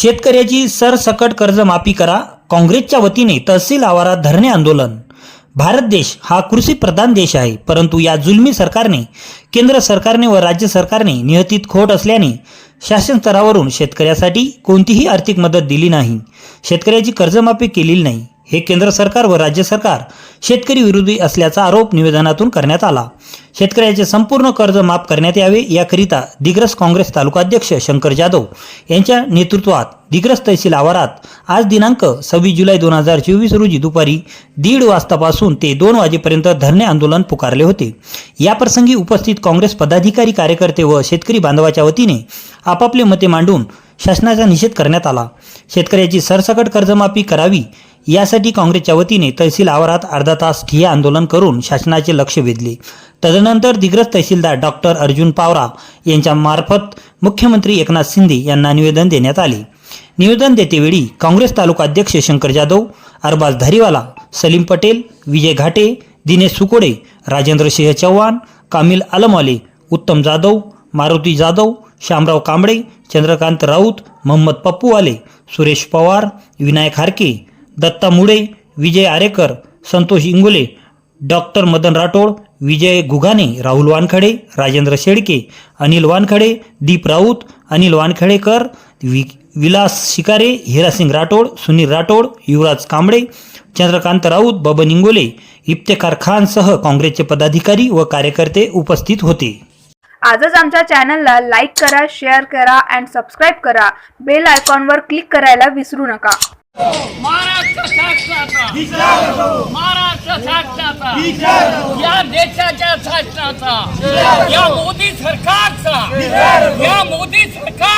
शेतकऱ्याची सरसकट कर्जमाफी करा. काँग्रेसच्या वतीने तहसील आवारात धरणे आंदोलन. भारत देश हा कृषी प्रधान देश आहे परंतु या जुलमी सरकारने केंद्र सरकारने व राज्य सरकारने नियतीत खोट असल्याने शासन स्तरावरून शेतकऱ्यासाठी कोणतीही आर्थिक मदत दिली नाही. शेतकऱ्याची कर्जमाफी केलेली नाही. हे केंद्र सरकार व राज्य सरकार शेतकरी विरोधी असल्याचा आरोप निवेदनातून करण्यात आला. शेतकऱ्याचे संपूर्ण कर्ज माफ करण्यात यावे याकरिता दिग्रस काँग्रेस तालुकाध्यक्ष शंकर जाधव यांच्या नेतृत्वात दिग्रस तहसील आवारात आज दिनांक सव्वीस जुलै दोन हजार चोवीस रोजी दुपारी दीड वाजतापासून ते दोन वाजेपर्यंत धरणे आंदोलन पुकारले होते. याप्रसंगी उपस्थित काँग्रेस पदाधिकारी कार्यकर्ते व शेतकरी बांधवाच्या वतीने आपापले मते मांडून शासनाचा निषेध करण्यात आला. शेतकऱ्याची सरसकट कर्जमाफी करावी यासाठी काँग्रेसच्या वतीने तहसील आवारात अर्धा तास ठिय्या आंदोलन करून शासनाचे लक्ष वेधले. तदनंतर दिग्रस तहसीलदार डॉक्टर अर्जुन पावरा यांच्या मार्फत मुख्यमंत्री एकनाथ शिंदे यांना निवेदन देण्यात आले. निवेदन देतेवेळी काँग्रेस तालुका अध्यक्ष शंकर जाधव अरबाज धारीवाला सलीम पटेल विजय घाटे दिनेश सुकोडे राजेंद्र सिंह चव्हाण कामिल आलमवाले उत्तम जाधव मारुती जाधव श्यामराव कांबळे चंद्रकांत राऊत मोहम्मद पप्पूवाले सुरेश पवार विनायक हारके दत्ता मुळे विजय आरेकर संतोष इंगोले डॉक्टर मदन राठोड विजय घुगाने राहुल वानखडे राजेंद्र शेडके अनिल वानखडे दीप राऊत अनिल वानखडेकर वि विलास शिकारे हिरासिंग राठोड सुनील राठोड युवराज कांबळे चंद्रकांत राऊत बबन इंगोले इफ्तेखार खानसह काँग्रेसचे पदाधिकारी व कार्यकर्ते उपस्थित होते. आजच आमच्या चॅनलला लाईक करा शेअर करा अँड सबस्क्राईब करा. बेल आयकॉनवर क्लिक करायला विसरू नका. महाराष्ट्र शासनाचा महाराष्ट्र शासनाचा या देशाच्या शासनाचा या मोदी सरकारचा. या मोदी सरकार